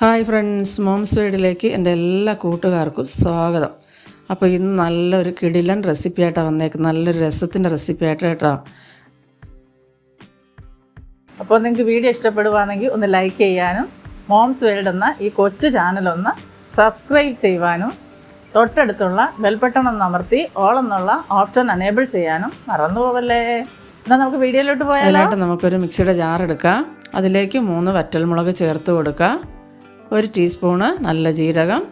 Hi friends moms വീഡിലേക്ക് എന്റെ എല്ലാ കൂട്ടുകാർക്കും സ്വാഗതം. അപ്പോൾ ഇന്ന് നല്ലൊരു കിടിലൻ റെസിപ്പി ആയിട്ടാണ് വന്നേക്കുന്നത്. നല്ലൊരു രസത്തിന്റെ റെസിപ്പി ആയിട്ട് കേട്ടോ. അപ്പോൾ നിങ്ങൾക്ക് വീഡിയോ ഇഷ്ടപ്പെടുവാണെങ്കിൽ ഒന്ന് ലൈക്ക് ചെയ്യാനും മോംസ് വേൾഡ് എന്ന ഈ കൊച്ചു ചാനലൊന്ന് സബ്സ്ക്രൈബ് ചെയ്യുവാനും തൊട്ടടുത്തുള്ള ബെൽബട്ടൺ ഒന്ന് അമർത്തി ഓൾ എന്നുള്ള ഓപ്ഷൻ അനേബിൾ ചെയ്യാനും മറന്നു പോവല്ലേ? എന്നാൽ നമുക്ക് വീഡിയോയിലോട്ട് പോയാലോ? അതിലായിട്ട് നമുക്കൊരു മിക്സിയുടെ ജാർ എടുക്കാം. അതിലേക്ക് മൂന്ന് വറ്റൽമുളക് ചേർത്ത് കൊടുക്കുക ഒരു ടീസ്പൂണ് നല്ല ജീരകം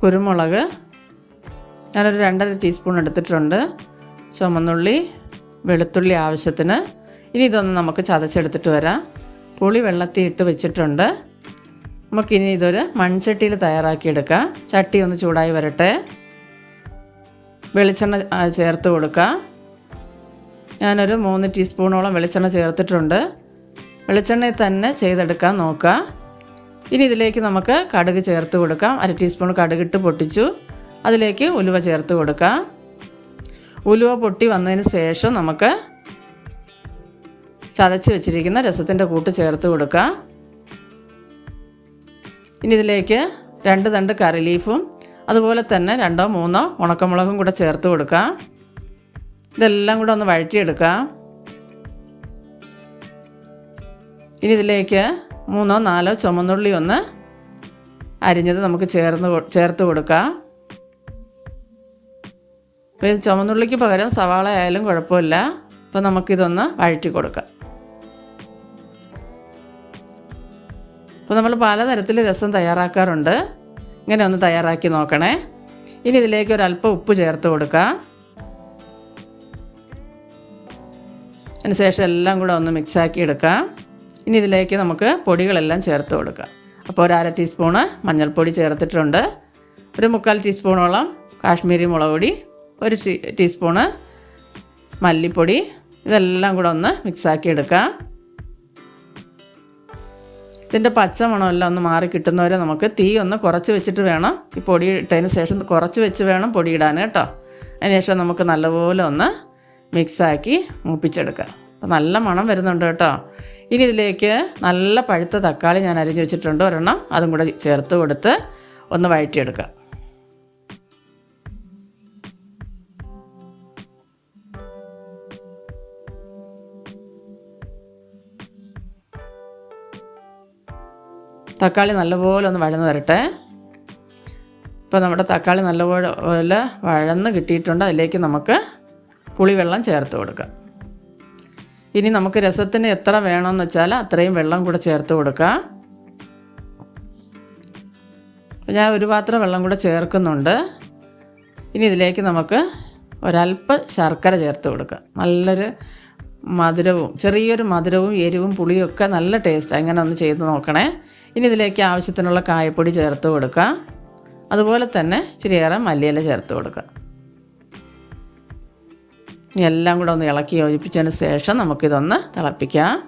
കുരുമുളക്. ഞാനൊരു രണ്ടര ടീസ്പൂൺ എടുത്തിട്ടുണ്ട്. ചുമന്നുള്ളി വെളുത്തുള്ളി ആവശ്യത്തിന്. ഇനി ഇതൊന്ന് നമുക്ക് ചതച്ചെടുത്തിട്ട് വരാം. പുളി വെള്ളത്തിൽ ഇട്ട് വെച്ചിട്ടുണ്ട്. നമുക്കിനി ഇതൊരു മൺചട്ടിയിൽ തയ്യാറാക്കിയെടുക്കാം. ചട്ടി ഒന്ന് ചൂടായി വരട്ടെ. വെളിച്ചെണ്ണ ചേർത്ത് കൊടുക്കുക ഞാനൊരു മൂന്ന് ടീസ്പൂണോളം വെളിച്ചെണ്ണ ചേർത്തിട്ടുണ്ട്. വെളിച്ചെണ്ണയിൽ തന്നെ ചെയ്തെടുക്കാൻ നോക്കുക. ഇനി ഇതിലേക്ക് നമുക്ക് കടുക് ചേർത്ത് കൊടുക്കാം. അര ടീസ്പൂൺ കടുകിട്ട് പൊട്ടിച്ചു. അതിലേക്ക് ഉലുവ ചേർത്ത് കൊടുക്കാം ഉലുവ പൊട്ടി വന്നതിന് ശേഷം നമുക്ക് ചതച്ച് വെച്ചിരിക്കുന്ന രസത്തിന്റെ കൂട്ട് ചേർത്ത് കൊടുക്കുക. ഇനി ഇതിലേക്ക് രണ്ട് തണ്ട് കറി ലീഫും അതുപോലെ തന്നെ രണ്ടോ മൂന്നോ ഉണക്കമുളകും കൂടെ ചേർത്ത് കൊടുക്കാം ഇതെല്ലാം കൂടെ ഒന്ന് വഴറ്റിയെടുക്കാം ഇനി ഇതിലേക്ക് മൂന്നോ നാലോ ചുമന്നുള്ളി ഒന്ന് അരിഞ്ഞത് നമുക്ക് ചേർന്ന് ചേർത്ത് കൊടുക്കാം. അപ്പോൾ ചുമന്നുള്ളിക്ക് പകരം സവാള ആയാലും കുഴപ്പമില്ല. അപ്പോൾ നമുക്കിതൊന്ന് വഴറ്റി കൊടുക്കാം. അപ്പോൾ നമ്മൾ പലതരത്തിൽ രസം തയ്യാറാക്കാറുണ്ട്. ഇങ്ങനെ ഒന്ന് തയ്യാറാക്കി നോക്കണേ. ഇനി ഇതിലേക്ക് ഒരല്പം ഉപ്പ് ചേർത്ത് കൊടുക്കാം. അതിനുശേഷം എല്ലാം കൂടെ ഒന്ന് മിക്സാക്കി എടുക്കാം. ഇനി ഇതിലേക്ക് നമുക്ക് പൊടികളെല്ലാം ചേർത്ത് കൊടുക്കാം. അപ്പോൾ ഒരു അര ടീസ്പൂണ് മഞ്ഞൾപ്പൊടി ചേർത്തിട്ടുണ്ട്. ഒരു മുക്കാൽ ടീസ്പൂണോളം കാശ്മീരി മുളക് പൊടി ഒരു ടീസ്പൂണ് മല്ലിപ്പൊടി ഇതെല്ലാം കൂടെ ഒന്ന് മിക്സാക്കി എടുക്കാം. ഇതിന്റെ പച്ചമണമെല്ലാം ഒന്ന് മാറി കിട്ടുന്നവരെ നമുക്ക് തീ ഒന്ന് കുറച്ച് വെച്ചിട്ട് വേണം. ഈ പൊടി ഇട്ടതിന് ശേഷം കുറച്ച് വെച്ച് വേണം പൊടി കേട്ടോ. അതിനുശേഷം നമുക്ക് നല്ലപോലെ ഒന്ന് മിക്സാക്കി മൂപ്പിച്ചെടുക്കാം. അപ്പോൾ നല്ല മണം വരുന്നുണ്ട് കേട്ടോ. ഇനി ഇതിലേക്ക് നല്ല പഴുത്ത തക്കാളി ഞാൻ അരിഞ്ഞ് വെച്ചിട്ടുണ്ട്. ഒരെണ്ണം അതും കൂടെ ചേർത്ത് കൊടുത്ത് ഒന്ന് വഴറ്റിയെടുക്കുക തക്കാളി നല്ലപോലെ ഒന്ന് വഴന്ന് വരട്ടെ. ഇപ്പോൾ നമ്മുടെ തക്കാളി നല്ലപോലെ പോലെ വഴന്ന് കിട്ടിയിട്ടുണ്ട്. അതിലേക്ക് നമുക്ക് പുളിവെള്ളം ചേർത്ത് കൊടുക്കാം. ഇനി നമുക്ക് രസത്തിന് എത്ര വേണമെന്ന് വെച്ചാൽ അത്രയും വെള്ളം കൂടെ ചേർത്ത് കൊടുക്കാം. ഞാൻ ഒരു പാത്രം വെള്ളം കൂടെ ചേർക്കുന്നുണ്ട്. ഇനി ഇതിലേക്ക് നമുക്ക് ഒരല്പ ശർക്കര ചേർത്ത് കൊടുക്കാം. നല്ലൊരു മധുരവും ചെറിയൊരു മധുരവും എരിവും പുളിയും ഒക്കെ നല്ല ടേസ്റ്റ് അങ്ങനെ ഒന്ന് ചെയ്ത് നോക്കണേ. ഇനി ഇതിലേക്ക് ആവശ്യത്തിനുള്ള കായപ്പൊടി ചേർത്ത് കൊടുക്കുക അതുപോലെ തന്നെ ഇച്ചിരിയേറെ മല്ലിയില ചേർത്ത് കൊടുക്കുക എല്ലാം കൂടെ ഒന്ന് ഇളക്കി യോജിപ്പിച്ചതിന് ശേഷം നമുക്കിതൊന്ന് തിളപ്പിക്കാം.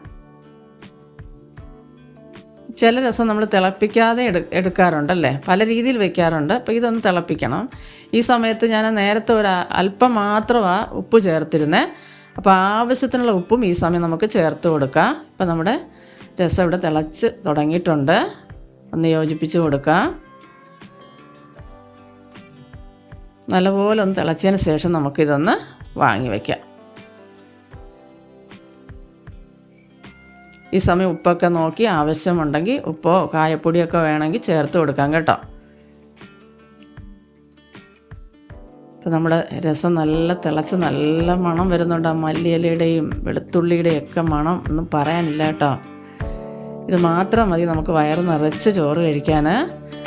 ചില രസം നമ്മൾ തിളപ്പിക്കാതെ എടു എടുക്കാറുണ്ടല്ലേ? പല രീതിയിൽ വെക്കാറുണ്ട്. അപ്പോൾ ഇതൊന്ന് തിളപ്പിക്കണം. ഈ സമയത്ത് ഞാൻ നേരത്തെ ഒരു അല്പം മാത്രമാണ് ഉപ്പ് ചേർത്തിരുന്നേ. അപ്പോൾ ആവശ്യത്തിനുള്ള ഉപ്പും ഈ സമയം നമുക്ക് ചേർത്ത് കൊടുക്കാം. അപ്പോൾ നമ്മുടെ രസം ഇവിടെ തിളച്ച് തുടങ്ങിയിട്ടുണ്ട്. ഒന്ന് യോജിപ്പിച്ച് കൊടുക്കാം. നല്ലപോലെ ഒന്ന് തിളച്ചതിന് ശേഷം നമുക്കിതൊന്ന് വാങ്ങി വയ്ക്കാം ഈ സമയം ഉപ്പൊക്കെ നോക്കി ആവശ്യമുണ്ടെങ്കിൽ ഉപ്പോ കായപ്പൊടിയൊക്കെ വേണമെങ്കിൽ ചേർത്ത് കൊടുക്കാം കേട്ടോ. ഇപ്പോൾ നമ്മുടെ രസം നല്ല തിളച്ച് നല്ല മണം വരുന്നുണ്ട്. ആ മല്ലിയിലയുടെയും വെളുത്തുള്ളിയുടെയും ഒക്കെ മണം ഒന്നും പറയാനില്ല കേട്ടോ. ഇത് മാത്രം മതി നമുക്ക് വയറ് നിറച്ച് ചോറ് കഴിക്കാൻ.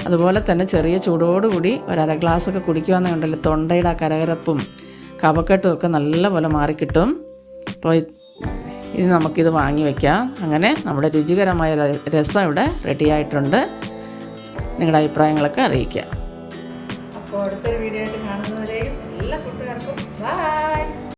അതുപോലെ തന്നെ ചെറിയ ചൂടോടുകൂടി ഒരു അര ഗ്ലാസ്സൊക്കെ കുടിക്കുക എന്നുണ്ടല്ലോ തൊണ്ടയുടെ ആ കരകരപ്പും കഫക്കെട്ടും ഒക്കെ നല്ലപോലെ മാറിക്കിട്ടും. അപ്പോൾ ഇത് നമുക്കിത് വാങ്ങി വയ്ക്കാം അങ്ങനെ നമ്മുടെ രുചികരമായ രസം ഇവിടെ റെഡിയായിട്ടുണ്ട് നിങ്ങളുടെ അഭിപ്രായങ്ങളൊക്കെ അറിയിക്കുക